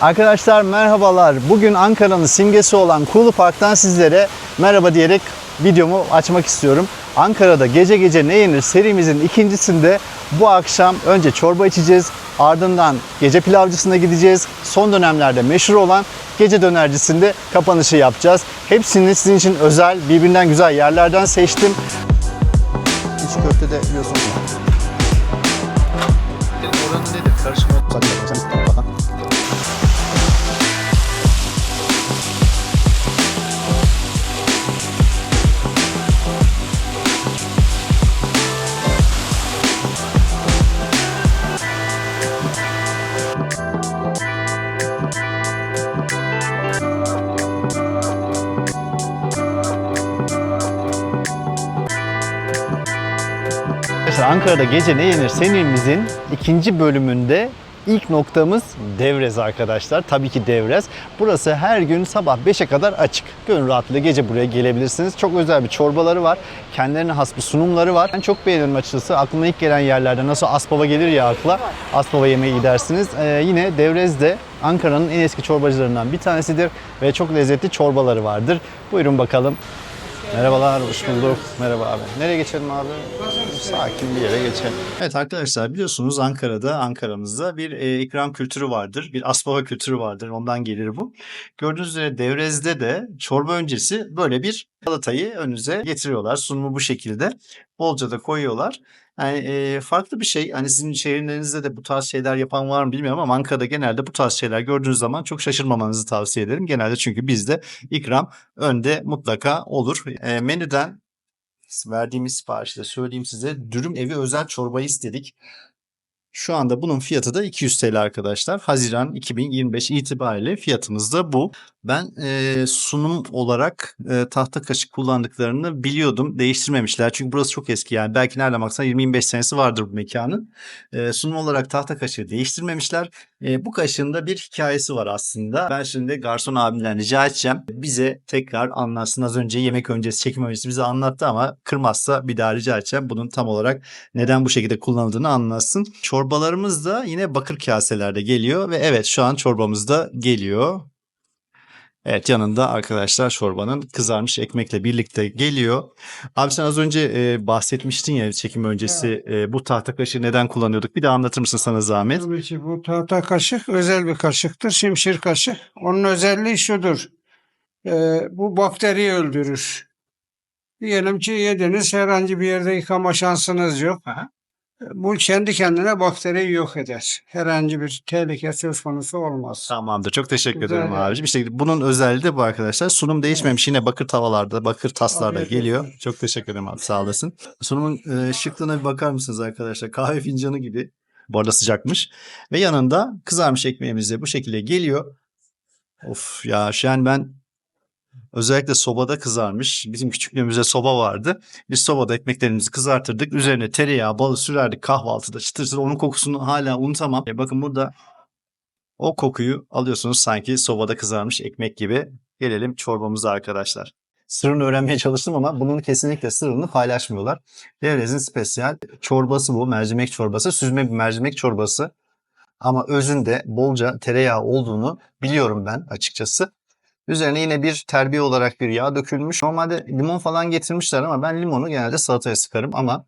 Arkadaşlar merhabalar. Bugün Ankara'nın simgesi olan Kulu Park'tan sizlere merhaba diyerek videomu açmak istiyorum. Ankara'da gece gece ne yenir serimizin ikincisinde bu akşam önce çorba içeceğiz. Ardından gece pilavcısına gideceğiz. Son dönemlerde meşhur olan gece dönercisinde kapanışı yapacağız. Hepsini sizin için özel, birbirinden güzel yerlerden seçtim. İç köfte de biliyorsunuz. Oranı nedir? Karışım Ankara'da gece ne yenir serimizin ikinci bölümünde ilk noktamız Devrez arkadaşlar. Tabii ki Devrez. Burası her gün sabah 5'e kadar açık. Gönül rahatlığıyla gece buraya gelebilirsiniz. Çok özel bir çorbaları var. Kendilerine has bir sunumları var. Ben çok beğenirim açıkçası. Aklıma ilk gelen yerlerde nasıl Aspava gelir ya akla. Aspava yemeğe gidersiniz. Ee, yine Devrez'de Ankara'nın en eski çorbacılarından bir tanesidir ve çok lezzetli çorbaları vardır. Buyurun bakalım. Merhabalar, hoş bulduk. Merhaba abi. Nereye geçelim abi? Sakin bir yere geçelim. Evet arkadaşlar biliyorsunuz Ankara'da, Ankara'mızda bir e, ikram kültürü vardır. Bir aspava kültürü vardır. Ondan gelir bu. Gördüğünüz üzere Devrez'de de çorba öncesi böyle bir salatayı önünüze getiriyorlar. Sunumu bu şekilde. Bolca da koyuyorlar. Yani e, farklı bir şey. Hani sizin şehirlerinizde de bu tarz şeyler yapan var mı bilmiyorum ama Ankara'da genelde bu tarz şeyler gördüğünüz zaman çok şaşırmamanızı tavsiye ederim. Genelde çünkü bizde ikram önde mutlaka olur. E, menüden verdiğimiz siparişte söyleyeyim size dürüm evi özel çorbayı istedik. Şu anda bunun fiyatı da 200 TL arkadaşlar. Haziran 2025 itibariyle fiyatımız da bu. Ben e, sunum olarak e, tahta kaşık kullandıklarını biliyordum. Değiştirmemişler. Çünkü burası çok eski yani. Belki nereden baksan 20-25 senesi vardır bu mekanın. E, sunum olarak tahta kaşığı değiştirmemişler. E, bu kaşığın da bir hikayesi var aslında. Ben şimdi garson abimden rica edeceğim. Bize tekrar anlatsın. Az önce yemek öncesi, çekim öncesi bize anlattı ama kırmazsa bir daha rica edeceğim. Bunun tam olarak neden bu şekilde kullanıldığını anlatsın. Çorbalarımız da yine bakır kaselerde geliyor ve evet şu an çorbamız da geliyor. Evet yanında arkadaşlar çorbanın kızarmış ekmekle birlikte geliyor. Abi sen az önce e, bahsetmiştin ya çekim öncesi e, bu tahta kaşığı neden kullanıyorduk? Bir daha anlatır mısın sana zahmet? Tabii ki bu tahta kaşık özel bir kaşıktır. Şimşir kaşık. Onun özelliği şudur. Ee, bu bakteriyi öldürür. Diyelim ki yediniz herhangi bir yerde yıkama şansınız yok. Aha. Bu kendi kendine bakteriyi yok eder. Herhangi bir tehlike söz konusu olmaz. Tamamdır. Çok teşekkür Güzel ederim yani. abicim. İşte bunun özelliği de bu arkadaşlar. Sunum değişmemiş. Yine bakır tavalarda, bakır taslarda Afiyet geliyor. olsun. Çok teşekkür ederim abi. Sağ olasın. Sunumun e, şıklığına bir bakar mısınız arkadaşlar? Kahve fincanı gibi. Bu arada sıcakmış. Ve yanında kızarmış ekmeğimiz de bu şekilde geliyor. Of ya şu an ben özellikle sobada kızarmış. Bizim küçüklüğümüzde soba vardı. Biz sobada ekmeklerimizi kızartırdık. Üzerine tereyağı, balı sürerdik kahvaltıda. Çıtır çıtır onun kokusunu hala unutamam. E bakın burada o kokuyu alıyorsunuz sanki sobada kızarmış ekmek gibi. Gelelim çorbamıza arkadaşlar. Sırrını öğrenmeye çalıştım ama bunun kesinlikle sırrını paylaşmıyorlar. Devrez'in spesiyal çorbası bu. Mercimek çorbası. Süzme bir mercimek çorbası. Ama özünde bolca tereyağı olduğunu biliyorum ben açıkçası. Üzerine yine bir terbiye olarak bir yağ dökülmüş. Normalde limon falan getirmişler ama ben limonu genelde salataya sıkarım ama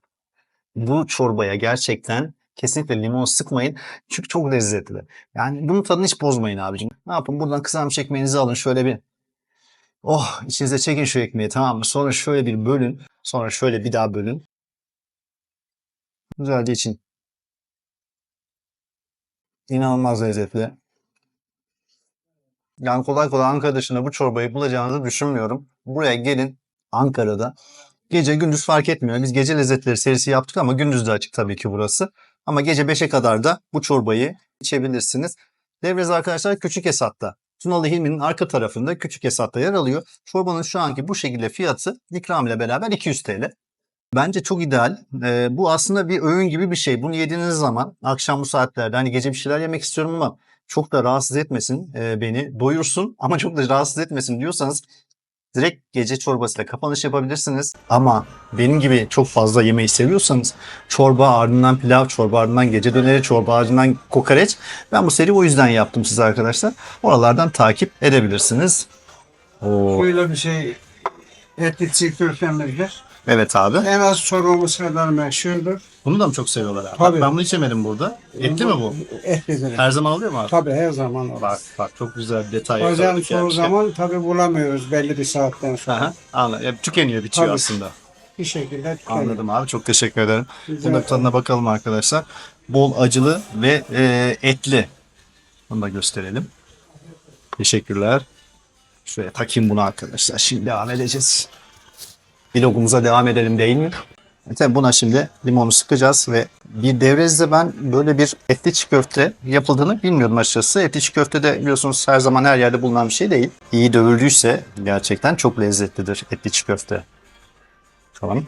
bu çorbaya gerçekten kesinlikle limon sıkmayın. Çünkü çok lezzetli. Yani bunun tadını hiç bozmayın abicim. Ne yapın? Buradan kızarmış ekmeğinizi alın. Şöyle bir oh içinize çekin şu ekmeği tamam mı? Sonra şöyle bir bölün. Sonra şöyle bir daha bölün. Güzelce için. İnanılmaz lezzetli. Yani kolay kolay Ankara dışında bu çorbayı bulacağınızı düşünmüyorum. Buraya gelin Ankara'da. Gece gündüz fark etmiyor. Biz gece lezzetleri serisi yaptık ama gündüz de açık tabii ki burası. Ama gece 5'e kadar da bu çorbayı içebilirsiniz. Devrez arkadaşlar Küçük Esat'ta. Tunalı Hilmi'nin arka tarafında Küçük Esat'ta yer alıyor. Çorbanın şu anki bu şekilde fiyatı ikram ile beraber 200 TL. Bence çok ideal. Ee, bu aslında bir öğün gibi bir şey. Bunu yediğiniz zaman akşam bu saatlerde hani gece bir şeyler yemek istiyorum ama çok da rahatsız etmesin e, beni. Doyursun ama çok da rahatsız etmesin diyorsanız direkt gece çorbasıyla kapanış yapabilirsiniz. Ama benim gibi çok fazla yemeği seviyorsanız çorba ardından pilav, çorba ardından gece döneri, çorba ardından kokoreç. Ben bu seri o yüzden yaptım size arkadaşlar. Oralardan takip edebilirsiniz. Oo. Böyle bir şey etli çiğ köftemizde. Evet abi. En az çorbamız kadar meşhurdur. Bunu da mı çok seviyorlar abi? Tabii. Ben bunu hiç yemedim burada. Etli mi bu? Etlidir. Her zaman oluyor mu abi? Tabii her zaman olur. Bak bak çok güzel bir detay Bazen yakaladık çoğu zaman tabii bulamıyoruz belli bir saatten sonra. Aha, anladım. Ya, tükeniyor, bitiyor Tabii. aslında. Bir şekilde tükeniyor. Anladım abi. Çok teşekkür ederim. Rica Bunun da tadına bakalım arkadaşlar. Bol acılı ve e, etli. Bunu da gösterelim. Teşekkürler. Şuraya takayım bunu arkadaşlar. Şimdi devam edeceğiz. Vlogumuza devam edelim değil mi? E tabii buna şimdi limonu sıkacağız ve bir devrezde ben böyle bir etli çiğ köfte yapıldığını bilmiyordum açıkçası. Etli çiğ köfte de biliyorsunuz her zaman her yerde bulunan bir şey değil. İyi dövüldüyse gerçekten çok lezzetlidir etli çiğ köfte. Tamam.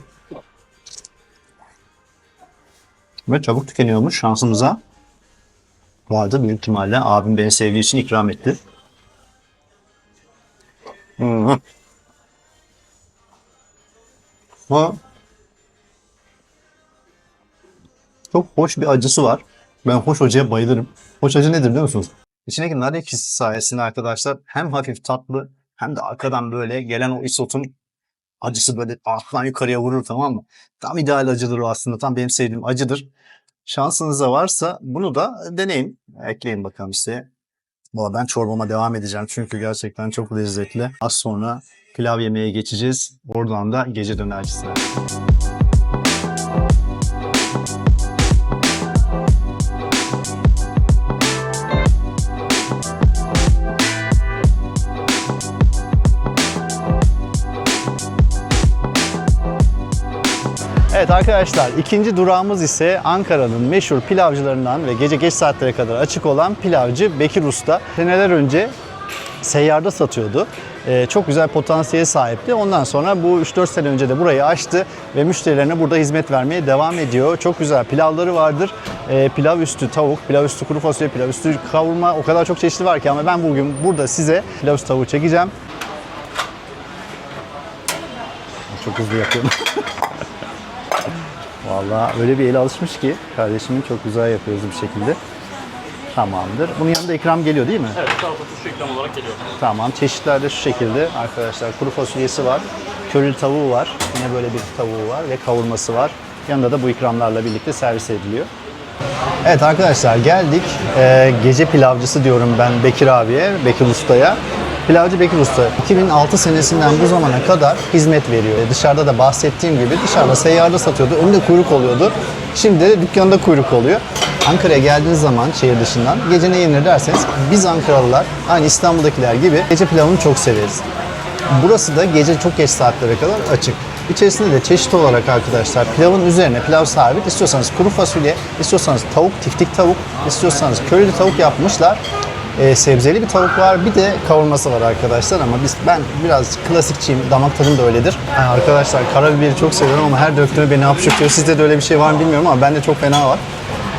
Ve çabuk tükeniyormuş şansımıza. Vardı büyük ihtimalle abim beni sevdiği için ikram etti. -hı. Ama çok hoş bir acısı var. Ben hoş acıya bayılırım. Hoş acı nedir biliyor musunuz? İçindeki nar ekşisi sayesinde arkadaşlar hem hafif tatlı hem de arkadan böyle gelen o isotun acısı böyle alttan yukarıya vurur tamam mı? Tam ideal acıdır o aslında. Tam benim sevdiğim acıdır. Şansınıza varsa bunu da deneyin. Ekleyin bakalım size. Valla ben çorbama devam edeceğim çünkü gerçekten çok lezzetli. Az sonra pilav yemeye geçeceğiz. Oradan da gece dönercisine. Evet arkadaşlar ikinci durağımız ise Ankara'nın meşhur pilavcılarından ve gece geç saatlere kadar açık olan pilavcı Bekir Usta. Seneler önce seyyarda satıyordu. Ee, çok güzel potansiyele sahipti. Ondan sonra bu 3-4 sene önce de burayı açtı ve müşterilerine burada hizmet vermeye devam ediyor. Çok güzel pilavları vardır. Ee, pilav üstü tavuk, pilav üstü kuru fasulye, pilav üstü kavurma o kadar çok çeşitli var ki ama ben bugün burada size pilav üstü tavuğu çekeceğim. Çok hızlı yapıyorum. Vallahi öyle bir ele alışmış ki kardeşimin çok güzel yapıyoruz bir şekilde. Tamamdır. Bunun yanında ikram geliyor değil mi? Evet, salata turşu ikram olarak geliyor. Tamam. Çeşitler de şu şekilde arkadaşlar. Kuru fasulyesi var. Körili tavuğu var. Yine böyle bir tavuğu var ve kavurması var. Yanında da bu ikramlarla birlikte servis ediliyor. Evet arkadaşlar geldik. Ee, gece pilavcısı diyorum ben Bekir abiye, Bekir Usta'ya. Pilavcı Bekir Usta 2006 senesinden bu zamana kadar hizmet veriyor. E, Dışarıda da bahsettiğim gibi dışarıda seyyarda satıyordu. Önünde kuyruk oluyordu. Şimdi de dükkanda kuyruk oluyor. Ankara'ya geldiğiniz zaman şehir dışından gece ne yenir derseniz biz Ankaralılar aynı İstanbul'dakiler gibi gece pilavını çok severiz. Burası da gece çok geç saatlere kadar açık. İçerisinde de çeşit olarak arkadaşlar pilavın üzerine pilav sabit istiyorsanız kuru fasulye, istiyorsanız tavuk, tiftik tavuk, istiyorsanız körili tavuk yapmışlar. Ee, sebzeli bir tavuk var, bir de kavurması var arkadaşlar ama biz ben biraz klasikçiyim, damak tadım da öyledir. Ha, arkadaşlar karabiberi çok seviyorum ama her döktüğümü beni hapşırtıyor. Sizde de öyle bir şey var mı bilmiyorum ama bende çok fena var.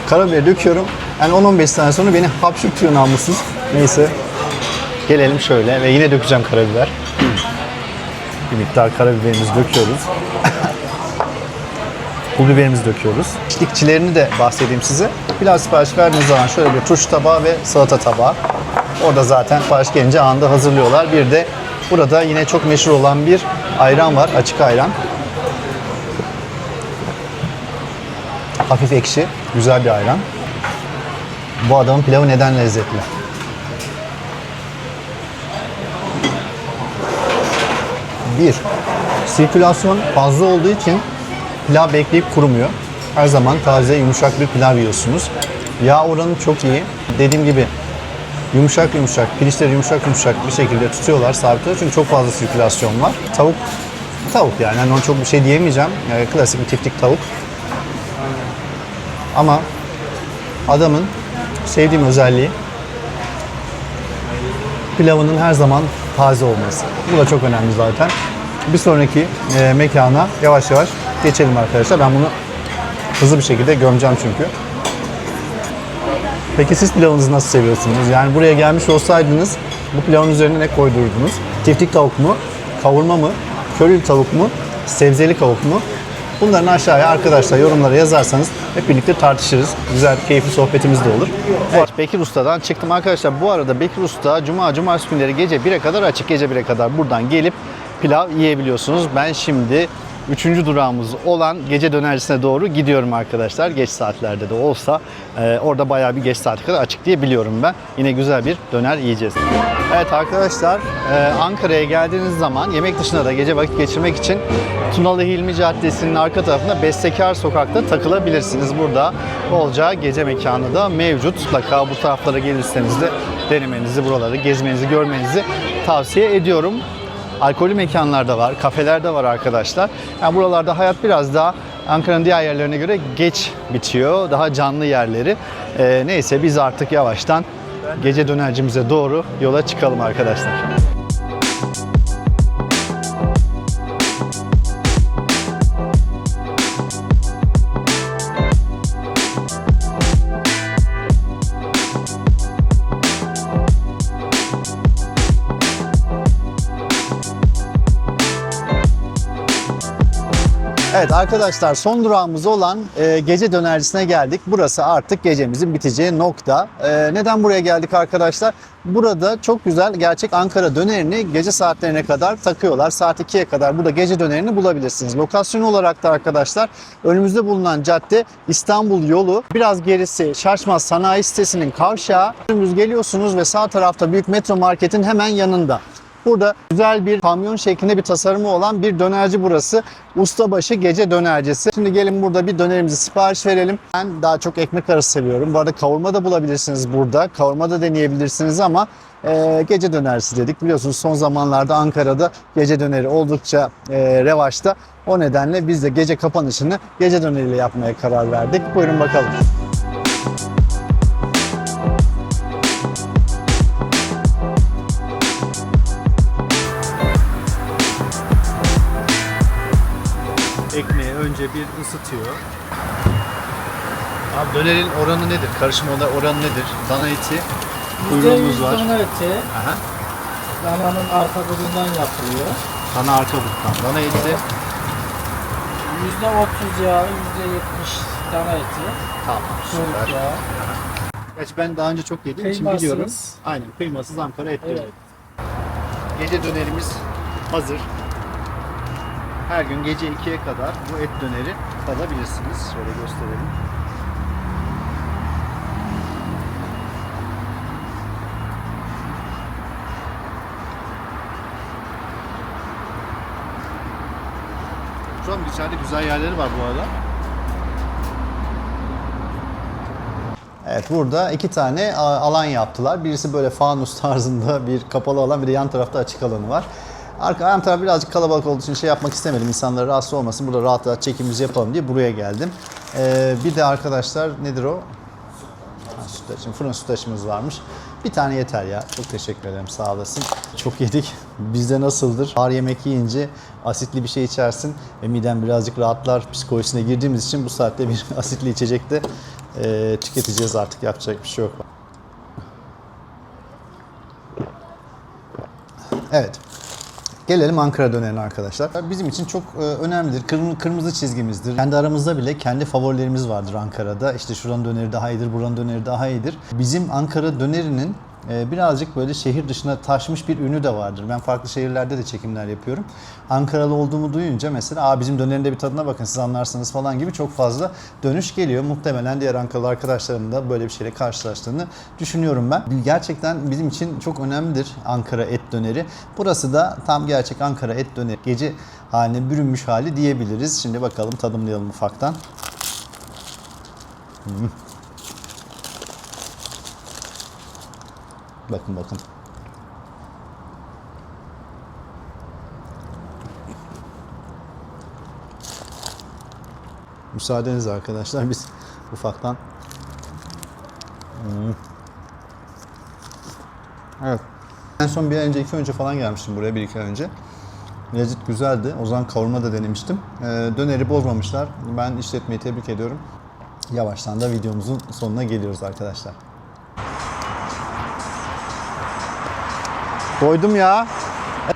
Karabiberi döküyorum, yani 10-15 saniye sonra beni hapşırtıyor namussuz. Neyse, gelelim şöyle ve yine dökeceğim karabiber. Bir miktar karabiberimizi döküyoruz. Pul biberimizi döküyoruz. İçlikçilerini de bahsedeyim size. Pilav sipariş verdiğiniz zaman şöyle bir turşu tabağı ve salata tabağı. Orada zaten sipariş gelince anında hazırlıyorlar. Bir de burada yine çok meşhur olan bir ayran var. Açık ayran. Hafif ekşi. Güzel bir ayran. Bu adamın pilavı neden lezzetli? Bir, sirkülasyon fazla olduğu için pilav bekleyip kurumuyor. Her zaman taze, yumuşak bir pilav yiyorsunuz. Yağ oranı çok iyi. Dediğim gibi yumuşak yumuşak, pirinçleri yumuşak yumuşak bir şekilde tutuyorlar, sabitliyor. Çünkü çok fazla sirkülasyon var. Tavuk, tavuk yani. yani ona çok bir şey diyemeyeceğim. Yani klasik bir tiftik tavuk. Ama adamın sevdiğim özelliği pilavının her zaman taze olması. Bu da çok önemli zaten. Bir sonraki e, mekana yavaş yavaş geçelim arkadaşlar. Ben bunu hızlı bir şekilde gömeceğim çünkü. Peki siz pilavınızı nasıl seviyorsunuz? Yani buraya gelmiş olsaydınız bu pilavın üzerine ne koydurdunuz? Tiftik tavuk mu? kavurma mı, körili tavuk mu, sebzeli tavuk mu? Bunların aşağıya arkadaşlar yorumlara yazarsanız hep birlikte tartışırız. Güzel, keyifli sohbetimiz de olur. Evet, Bekir Usta'dan çıktım arkadaşlar. Bu arada Bekir Usta Cuma, Cumartesi günleri gece 1'e kadar açık. Gece 1'e kadar buradan gelip pilav yiyebiliyorsunuz. Ben şimdi Üçüncü durağımız olan gece dönercisine doğru gidiyorum arkadaşlar. Geç saatlerde de olsa e, orada bayağı bir geç saate kadar açık diye biliyorum ben. Yine güzel bir döner yiyeceğiz. Evet arkadaşlar e, Ankara'ya geldiğiniz zaman yemek dışında da gece vakit geçirmek için Tunalı Hilmi Caddesi'nin arka tarafında Bestekar Sokak'ta takılabilirsiniz. Burada bolca gece mekanı da mevcut. Mutlaka bu taraflara gelirseniz de denemenizi, buraları gezmenizi, görmenizi tavsiye ediyorum. Alkolü mekanlarda var, kafelerde var arkadaşlar. Yani buralarda hayat biraz daha Ankara'nın diğer yerlerine göre geç bitiyor. Daha canlı yerleri. Ee, neyse biz artık yavaştan gece dönercimize doğru yola çıkalım arkadaşlar. Arkadaşlar son durağımız olan e, gece dönercisine geldik. Burası artık gecemizin biteceği nokta. E, neden buraya geldik arkadaşlar? Burada çok güzel gerçek Ankara dönerini gece saatlerine kadar takıyorlar. Saat 2'ye kadar burada gece dönerini bulabilirsiniz. Lokasyon olarak da arkadaşlar önümüzde bulunan cadde İstanbul yolu. Biraz gerisi Şaşmaz Sanayi Sitesi'nin kavşağı. Önümüz geliyorsunuz ve sağ tarafta büyük metro marketin hemen yanında. Burada güzel bir kamyon şeklinde bir tasarımı olan bir dönerci burası. Ustabaşı Gece Dönercisi. Şimdi gelin burada bir dönerimizi sipariş verelim. Ben daha çok ekmek arası seviyorum. Bu arada kavurma da bulabilirsiniz burada. Kavurma da deneyebilirsiniz ama e, gece dönercisi dedik. Biliyorsunuz son zamanlarda Ankara'da gece döneri oldukça e, revaçta. O nedenle biz de gece kapanışını gece döneriyle yapmaya karar verdik. Buyurun bakalım. Bir ısıtıyor. Abi dönerin oranı nedir? Karışım oranı- nedir? Dana eti, kuyruğumuz var. Dana eti, Aha. dananın arka budundan yapılıyor. Dana arka buttan. Dana eti. Yüzde otuz yağ, yüzde yetmiş dana eti. Tamam süper. yağı. Gerçi ben daha önce çok yediğim için Kıymasız. biliyorum. Aynen kıymasız Ankara et Evet. döneri. Gece dönerimiz hazır. Her gün gece 2'ye kadar bu et döneri tadabilirsiniz. Şöyle gösterelim. Şu an içeride güzel yerleri var bu arada. Evet burada iki tane alan yaptılar. Birisi böyle fanus tarzında bir kapalı alan bir de yan tarafta açık alanı var. Arka yan taraf birazcık kalabalık olduğu için şey yapmak istemedim. İnsanlar rahatsız olmasın. Burada rahat rahat çekimimizi yapalım diye buraya geldim. Ee, bir de arkadaşlar nedir o? Ha, sütlaçım, fırın sütlaçımız varmış. Bir tane yeter ya. Çok teşekkür ederim. Sağ olasın. Çok yedik. Bizde nasıldır? Ağır yemek yiyince asitli bir şey içersin ve miden birazcık rahatlar psikolojisine girdiğimiz için bu saatte bir asitli içecek de e, tüketeceğiz artık. Yapacak bir şey yok. Evet. Gelelim Ankara dönerine arkadaşlar. Bizim için çok e, önemlidir. Kırm- kırmızı çizgimizdir. Kendi aramızda bile kendi favorilerimiz vardır Ankara'da. İşte şuranın döneri daha iyidir, buranın döneri daha iyidir. Bizim Ankara dönerinin birazcık böyle şehir dışına taşmış bir ünü de vardır. Ben farklı şehirlerde de çekimler yapıyorum. Ankaralı olduğumu duyunca mesela Aa, bizim dönerin de bir tadına bakın siz anlarsınız falan gibi çok fazla dönüş geliyor. Muhtemelen diğer Ankaralı arkadaşlarım da böyle bir şeyle karşılaştığını düşünüyorum ben. Gerçekten bizim için çok önemlidir Ankara et döneri. Burası da tam gerçek Ankara et döneri. Gece haline bürünmüş hali diyebiliriz. Şimdi bakalım tadımlayalım ufaktan. Hmm. Bakın bakın. Müsaadenizle arkadaşlar biz ufaktan Hmm. Evet. En son bir önce, iki önce falan gelmiştim buraya, bir iki önce. Lezzet güzeldi. O zaman kavurma da denemiştim. Ee, döneri bozmamışlar. Ben işletmeyi tebrik ediyorum. Yavaştan da videomuzun sonuna geliyoruz arkadaşlar. Doydum ya.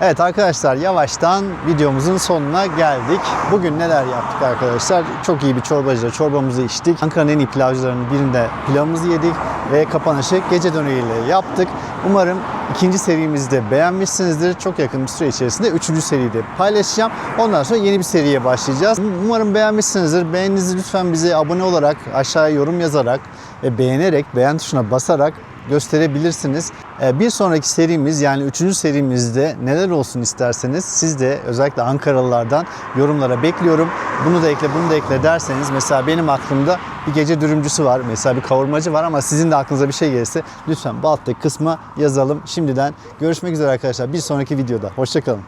Evet arkadaşlar yavaştan videomuzun sonuna geldik. Bugün neler yaptık arkadaşlar? Çok iyi bir çorbacıda çorbamızı içtik. Ankara'nın en iyi pilavcılarının birinde pilavımızı yedik ve kapanışı gece döneriyle yaptık. Umarım ikinci serimizi de beğenmişsinizdir. Çok yakın bir süre içerisinde üçüncü seriyi de paylaşacağım. Ondan sonra yeni bir seriye başlayacağız. Umarım beğenmişsinizdir. Beğeninizi lütfen bize abone olarak, aşağıya yorum yazarak ve beğenerek, beğen tuşuna basarak gösterebilirsiniz. Ee, Bir sonraki serimiz yani üçüncü serimizde neler olsun isterseniz siz de özellikle Ankaralılardan yorumlara bekliyorum. Bunu da ekle bunu da ekle derseniz mesela benim aklımda bir gece dürümcüsü var. Mesela bir kavurmacı var ama sizin de aklınıza bir şey gelirse lütfen bu alttaki kısma yazalım. Şimdiden görüşmek üzere arkadaşlar bir sonraki videoda. Hoşçakalın.